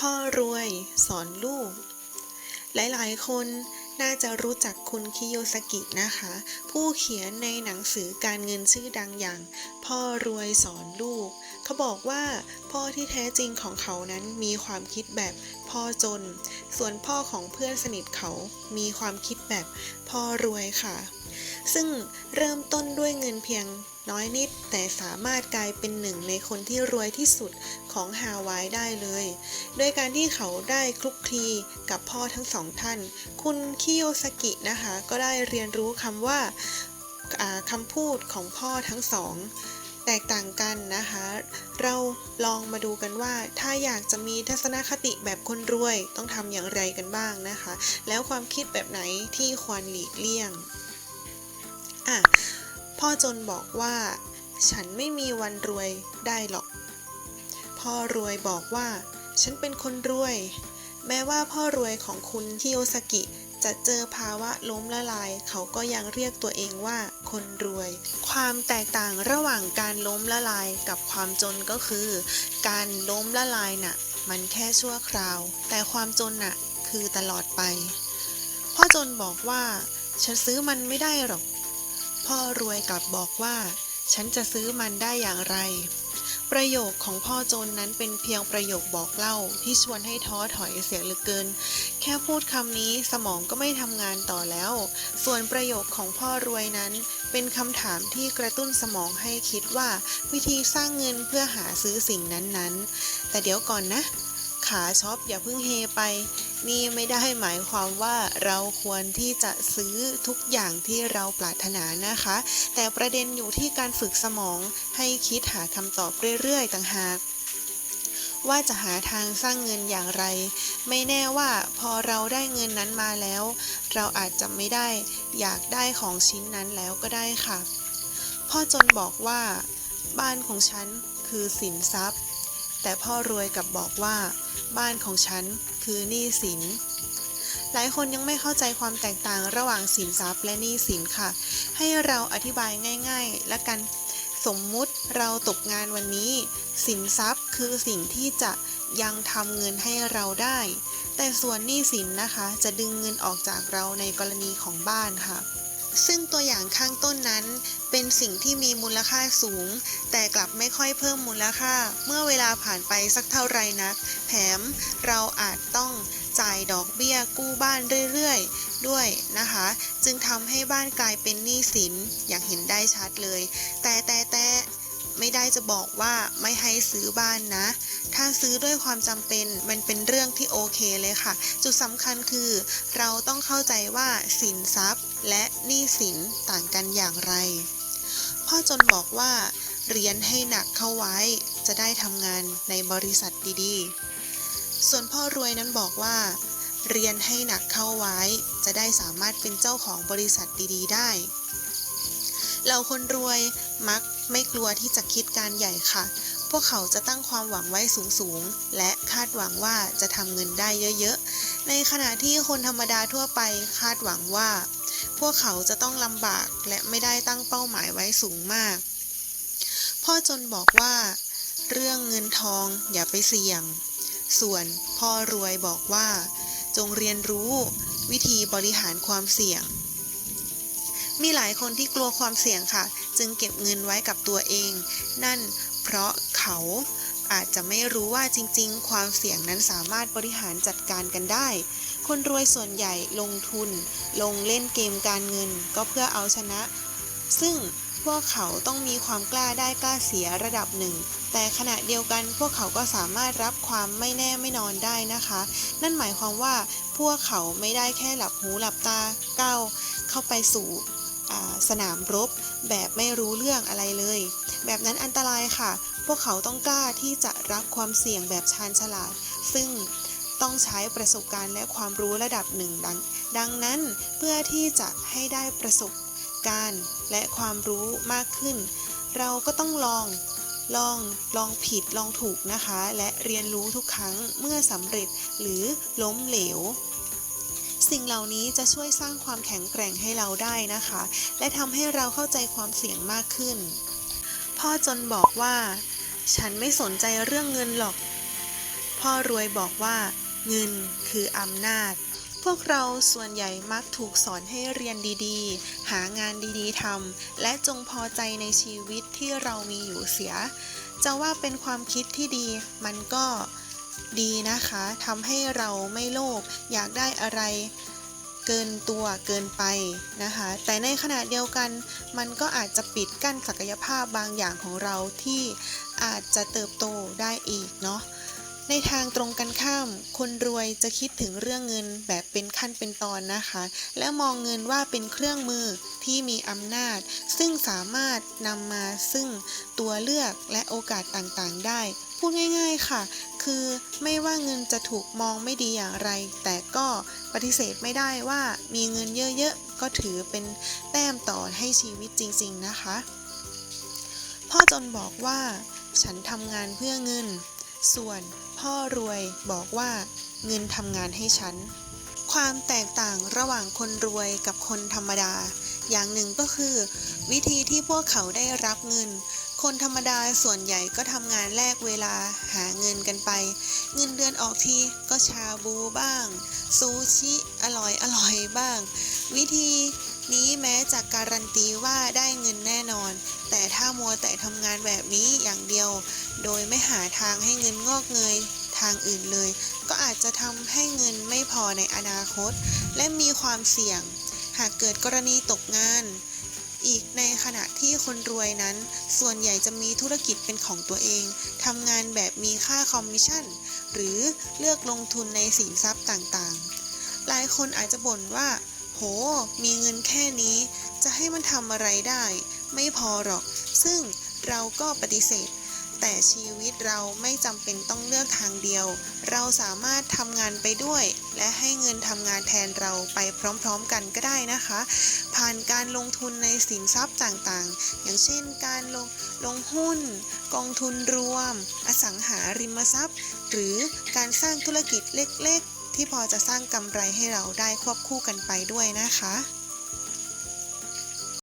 พ่อรวยสอนลูก หลายๆ คนน่าจะรู้จักคุณคิโยสกินะคะ ผู้เขียนในหนังสือการเงินชื่อดังอย่าง พ่อรวยสอนลูก เขาบอกว่าพ่อที่แท้จริงของเขานั้นมีความคิดแบบพ่อจน ส่วนพ่อของเพื่อนสนิทเขามีความคิดแบบพ่อรวยค่ะ ซึ่งเริ่มต้นด้วยเงินเพียง น้อยนิดแต่สามารถกลายเป็นหนึ่งในคนที่รวยที่สุดของฮาวายได้เลย โดยการที่เขาได้คลุกคลีกับพ่อทั้งสองท่าน คุณคิโยสกินะคะ ก็ได้เรียนรู้คำว่าอ่าคำพูดของพ่อทั้งสอง แตกต่างกันนะคะ เราลองมาดูกันว่าถ้าอยากจะมีทัศนคติแบบคนรวยต้องทำอย่างไรกันบ้างนะคะ แล้วความคิดแบบไหนที่ควรหลีกเลี่ยงอะ พ่อจนบอกว่า ฉันไม่มีวันรวยได้หรอก พ่อรวยบอกว่า ฉันเป็นคนรวย แม้ว่าพ่อรวยของคุณคิโยสกิจะเจอภาวะล้มละลาย เขาก็ยังเรียกตัวเองว่าคนรวย ความแตกต่างระหว่างการล้มละลายกับความจนก็คือ การล้มละลายน่ะ มันแค่ชั่วคราว แต่ความจนน่ะคือตลอดไป พ่อจนบอกว่า ฉันซื้อมันไม่ได้หรอก พ่อรวยกลับบอกว่า ฉันจะซื้อมันได้อย่างไร ประโยคของพ่อโจนนั้นเป็นเพียงประโยคบอกเล่าที่ชวนให้ท้อถอยเสียเหลือเกิน แค่พูดคำนี้สมองก็ไม่ทำงานต่อแล้ว ส่วนประโยคของพ่อรวยนั้น เป็นคำถามที่กระตุ้นสมองให้คิดว่า วิธีสร้างเงินเพื่อหาซื้อสิ่งนั้นๆ แต่เดี๋ยวก่อนนะ ขาช็อปอย่าเพิ่งเฮไป นี่ไม่ได้หมายความว่าเราควรที่จะซื้อทุกอย่างที่เราปรารถนานะคะ แต่ประเด็นอยู่ที่การฝึกสมองให้คิดหาคำตอบเรื่อยๆ ต่างหากว่าจะหาทางสร้างเงินอย่างไร ไม่แน่ว่าพอเราได้เงินนั้นมาแล้ว เราอาจจะไม่ได้อยากได้ของชิ้นนั้นแล้วก็ได้ค่ะ พ่อจนบอกว่า บ้านของฉันคือสินทรัพย์ แต่พ่อรวยกลับบอกว่า บ้านของฉัน คือหนี้สิน หลายคนยังไม่เข้าใจความแตกต่างระหว่างสินทรัพย์และหนี้สินค่ะ ให้เราอธิบายง่าย ๆ และกันสมมุติเราตกงานวันนี้ สินทรัพย์คือสิ่งที่จะยังทำเงินให้เราได้ แต่ส่วนหนี้สินนะคะ จะดึงเงินออกจากเราในกรณีของบ้านค่ะ ซึ่งตัวอย่างข้างต้นนั้น เป็นสิ่งที่มีมูลค่าสูง แต่กลับไม่ค่อยเพิ่มมูลค่า เมื่อเวลาผ่านไปสักเท่าไรนัก แถมเราอาจต้องจ่ายดอกเบี้ยกู้บ้านเรื่อยๆ ด้วยนะคะ จึงทำให้บ้านกลายเป็นหนี้สินอย่างเห็นได้ชัดเลย แต่แต่แต่ไม่ได้จะบอกว่าไม่ให้ซื้อบ้านนะ ถ้าซื้อด้วยความจำเป็นมันเป็นเรื่องที่โอเคเลยค่ะ จุดสำคัญคือ เราต้องเข้าใจว่าสินทรัพย์ และหนี้สินต่างกันอย่างไร พ่อจนบอกว่า เรียนให้หนักเข้าไว้จะได้ทำงานในบริษัทดีๆ ส่วนพ่อรวยนั้นบอกว่า เรียนให้หนักเข้าไว้จะได้สามารถเป็นเจ้าของบริษัทดีๆ ได้เราคนรวยมักไม่กลัวที่จะคิดการใหญ่ค่ะ พวกเขาจะตั้งความหวังไว้สูงๆ และคาดหวังว่าจะทำเงินได้เยอะๆ ในขณะที่คนธรรมดาทั่วไปคาดหวังว่า พวกเขาจะต้องลำบากและไม่ได้ตั้งเป้าหมายไว้สูงมาก พ่อจนบอกว่า เรื่องเงินทองอย่าไปเสี่ยง ส่วนพ่อรวยบอกว่า จงเรียนรู้วิธีบริหารความเสี่ยง มีหลายคนที่กลัวความเสี่ยงค่ะ จึงเก็บเงินไว้กับตัวเอง นั่นเพราะเขาอาจจะไม่รู้ว่าจริง ๆ ความเสี่ยงนั้นสามารถบริหารจัดการกันได้ คนรวยส่วนใหญ่ลงทุน ลงเล่นเกมการเงิน ก็เพื่อเอาชนะ ซึ่งพวกเขาต้องมีความกล้าได้กล้าเสียระดับหนึ่ง แต่ขณะเดียวกันพวกเขาก็สามารถรับความไม่แน่ไม่นอนได้นะคะ นั่นหมายความว่าพวกเขาไม่ได้แค่หลับหูหลับตาก้าวเข้าไปสู่สนามรบ แบบไม่รู้เรื่องอะไรเลย แบบนั้นอันตรายค่ะ พวกเขาต้องกล้าที่จะรับความเสี่ยงแบบชาญฉลาด ซึ่ง ต้องใช้ประสบการณ์และความรู้ระดับหนึ่งดังดังนั้นเพื่อที่จะให้ได้ประสบการณ์และความรู้มากขึ้น เราก็ต้องลองลองลองผิดลองถูกนะคะ และเรียนรู้ทุกครั้งเมื่อสำเร็จหรือล้มเหลว สิ่งเหล่านี้จะช่วยสร้างความแข็งแกร่งให้เราได้นะคะ และทำให้เราเข้าใจความเสี่ยงมากขึ้น พ่อจนบอกว่า ฉันไม่สนใจเรื่องเงินหรอกพพ่อรวยบอกว่า เงินคืออำนาจ พวกเราส่วนใหญ่มักถูกสอนให้เรียนดีๆ หางานดีๆทำและจงพอใจในชีวิตที่เรามีอยู่เสีย จะว่าเป็นความคิดที่ดีมันก็ดีนะคะทำให้เราไม่โลภอยากได้อะไรเกินตัวเกินไปนะคะ แต่ในขณะเดียวกัน มันก็อาจจะปิดกั้นศักยภาพบางอย่างของเราที่อาจจะเติบโตได้อีกเนาะ ในทางตรงกันข้าม คนรวยจะคิดถึงเรื่องเงินแบบเป็นขั้นเป็นตอนนะคะ และมองเงินว่าเป็นเครื่องมือที่มีอำนาจ ซึ่งสามารถนำมาซึ่งตัวเลือกและโอกาสต่างๆ ได้ พูดง่ายๆค่ะ คือไม่ว่าเงินจะถูกมองไม่ดีอย่างไร แต่ก็ปฏิเสธไม่ได้ว่ามีเงินเยอะๆ ก็ถือเป็นแต้มต่อให้ชีวิตจริง ๆ นะคะ พ่อจนบอกว่า ฉันทำงานเพื่อเงินส่วน พ่อรวยบอกว่าเงินทำงานให้ฉัน ความแตกต่างระหว่างคนรวยกับคนธรรมดา อย่างหนึ่งก็คือ วิธีที่พวกเขาได้รับเงิน คนธรรมดาส่วนใหญ่ก็ทำงานแลกเวลาหาเงินกันไป เงินเดือนออกทีก็ชาบูบ้าง ซูชิอร่อยอร่อยบ้าง วิธี นี้แม้จะการันตีว่าได้เงินแน่นอน แต่ถ้ามัวแต่ทำงานแบบนี้อย่างเดียว โดยไม่หาทางให้เงินงอกเงยทางอื่นเลย ก็อาจจะทำให้เงินไม่พอในอนาคต และมีความเสี่ยง หากเกิดกรณีตกงาน อีกในขณะที่คนรวยนั้น ส่วนใหญ่จะมีธุรกิจเป็นของตัวเองทำงานแบบมีค่าคอมมิชชั่น หรือเลือกลงทุนในสินทรัพย์ต่างๆ หลายคนอาจจะบ่นว่า โห มีเงินแค่นี้ จะให้มันทำอะไรได้ ไม่พอหรอก ซึ่งเราก็ปฏิเสธ แต่ชีวิตเราไม่จำเป็นต้องเลือกทางเดียว เราสามารถทำงานไปด้วย และให้เงินทำงานแทนเราไปพร้อมๆกันก็ได้นะคะ ผ่านการลงทุนในสินทรัพย์ต่างๆ อย่างเช่นการลงลงหุ้น กองทุนรวม อสังหาริมทรัพย์ หรือการสร้างธุรกิจเล็กๆ ที่พอจะสร้างกำไรให้เราได้ควบคู่กันไปด้วยนะคะ